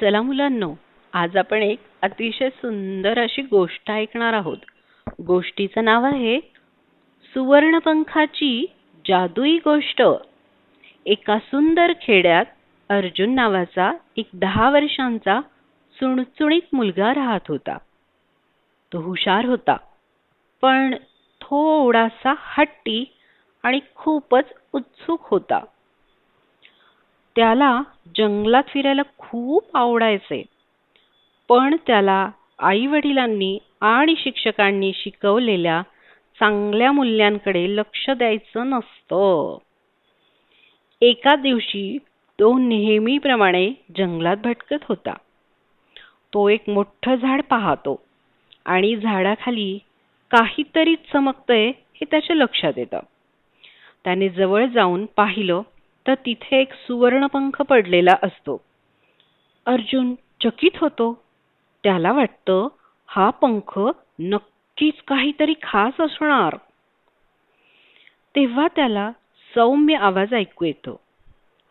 चला मुलांनो आज आपण एक अतिशय सुंदर अशी गोष्ट ऐकणार आहोत. गोष्टीचं नाव आहे सुवर्णपंखाची जादुई गोष्ट. एका सुंदर खेड्यात अर्जुन नावाचा एक दहा वर्षांचा चुणचुणीत मुलगा राहत होता. तो हुशार होता पण थोडासा हट्टी आणि खूपच उत्सुक होता. त्याला जंगलात फिरायला खूप आवडायचे. पण त्याला आई वडिलांनी आणि शिक्षकांनी शिकवलेल्या चांगल्या मूल्यांकडे लक्ष द्यायचं नसतं. एका दिवशी तो नेहमीप्रमाणे जंगलात भटकत होता. तो एक मोठं झाड पाहतो आणि झाडाखाली काहीतरी चमकतंय हे त्याच्या लक्षात येतं. त्याने जवळ जाऊन पाहिलं तर तिथे एक सुवर्णपंख पडलेला असतो. अर्जुन चकित होतो. त्याला वाटतं हा पंख नक्कीच काहीतरी खास असणार. तेव्हा त्याला सौम्य आवाज ऐकू येतो.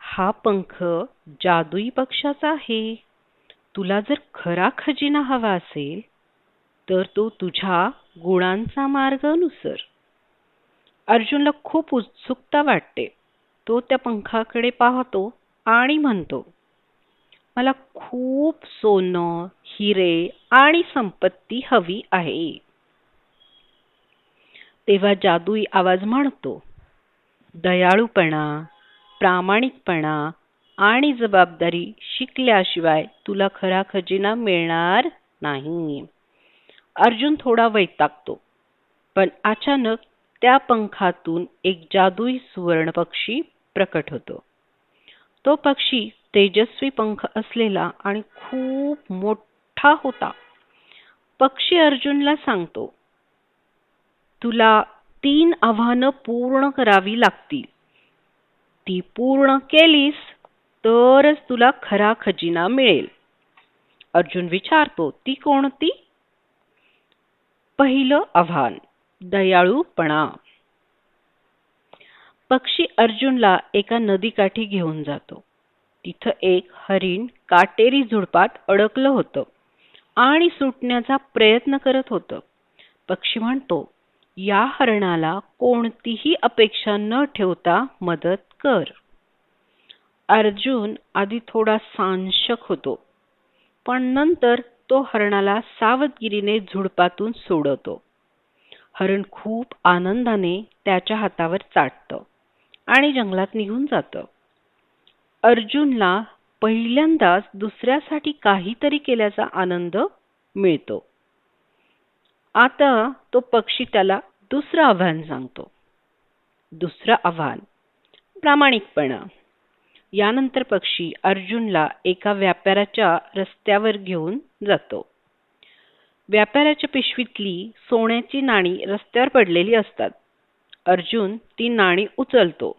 हा पंख जादुई पक्षाचा आहे. तुला जर खरा खजिना हवा असेल तर तो तुझ्या गुणांचा मार्ग अनुसर. अर्जुनला खूप उत्सुकता वाटते. तो त्या पंखाकडे पाहतो आणि म्हणतो मला खूप सोनं हिरे आणि संपत्ती हवी आहे. तेव्हा जादुई आवाज म्हणतो दयाळूपणा प्रामाणिकपणा आणि जबाबदारी शिकल्याशिवाय तुला खरा खजिना मिळणार नाही. अर्जुन थोडा वैतागतो पण अचानक त्या पंखातून एक जादुई सुवर्ण पक्षी प्रकट होतो. तो पक्षी तेजस्वी पंख असलेला आणि खूप मोठा होता. पक्षी अर्जुनला सांगतो तुला तीन आव्हानं पूर्ण करावी लागतील. ती पूर्ण केलीस तरच तुला खरा खजिना मिळेल. अर्जुन विचारतो ती कोणती? पहिलं आव्हान दयाळूपणा. पक्षी अर्जुनला एका नदीकाठी घेऊन जातो. तिथं एक हरिण काटेरी झुडपात अडकलं होतं आणि सुटण्याचा प्रयत्न करत होतं. पक्षी म्हणतो या हरणाला कोणतीही अपेक्षा न ठेवता मदत कर. अर्जुन आधी थोडा सांशक होतो पण नंतर तो हरणाला सावधगिरीने झुडपातून सोडवतो. हरण खूप आनंदाने त्याच्या हातावर चाटतं. आणि जंगलात निघून जातं. अर्जुनला पहिल्यांदाच दुसऱ्यासाठी काहीतरी केल्याचा आनंद मिळतो. आता तो पक्षी त्याला दुसरं आव्हान सांगतो. दुसरं आव्हान प्रामाणिकपणा. यानंतर पक्षी अर्जुनला एका व्यापाऱ्याच्या रस्त्यावर घेऊन जातो. व्यापाऱ्याच्या पिशवीतली सोन्याची नाणी रस्त्यावर पडलेली असतात. अर्जुन ती नाणी उचलतो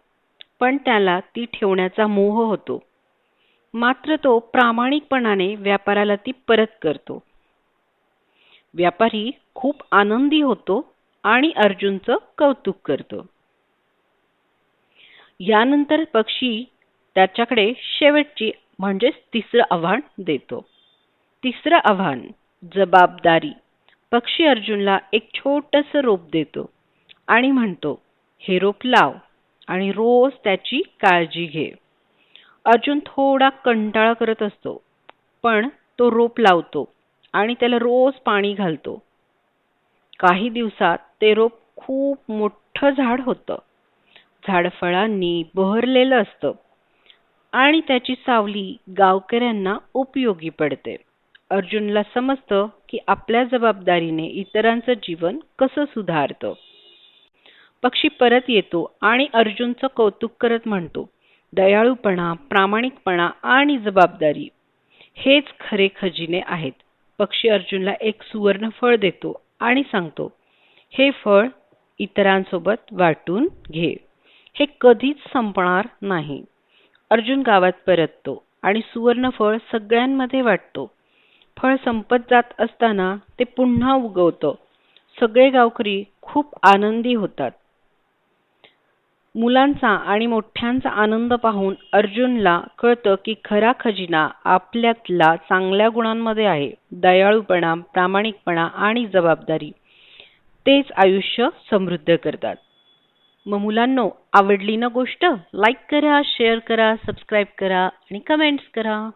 पण त्याला ती ठेवण्याचा मोह होतो. मात्र तो प्रामाणिकपणाने व्यापाराला ती परत करतो. व्यापारी खूप आनंदी होतो आणि अर्जुनचं कौतुक करतो. यानंतर पक्षी त्याच्याकडे शेवटची म्हणजेच तिसरं आव्हान देतो. तिसरं आव्हान जबाबदारी. पक्षी अर्जुनला एक छोटस रोप देतो. आणि म्हणतो हे रोप लाव आणि रोज त्याची काळजी घे. अर्जुन थोडा कंटाळा करत असतो पण तो रोप लावतो आणि त्याला रोज पाणी घालतो. काही दिवसात ते रोप खूप मोठं झाड होतं. झाड फळांनी बहरलेलं असतं आणि त्याची सावली गावकऱ्यांना उपयोगी पडते. अर्जुनला समजतं की आपल्या जबाबदारीने इतरांचं जीवन कसं सुधारतं. पक्षी परत येतो आणि अर्जुनचं कौतुक करत म्हणतो दयाळूपणा प्रामाणिकपणा आणि जबाबदारी हेच खरे खजिने आहेत. पक्षी अर्जुनला एक सुवर्ण फळ देतो आणि सांगतो हे फळ इतरांसोबत वाटून घे. हे कधीच संपणार नाही. अर्जुन गावात परततो आणि सुवर्ण फळ सगळ्यांमध्ये वाटतो. फळ संपत जात असताना ते पुन्हा उगवतं. सगळे गावकरी खूप आनंदी होतात. मुलांचा आणि मोठ्यांचा आनंद पाहून अर्जुनला कळतं की खरा खजिना आपल्यातला चांगल्या गुणांमध्ये आहे. दयाळूपणा प्रामाणिकपणा आणि जबाबदारी. तेच आयुष्य समृद्ध करतात. मग मुलांनो आवडली ना गोष्ट? लाईक करा शेअर करा सबस्क्राईब करा आणि कमेंट्स करा.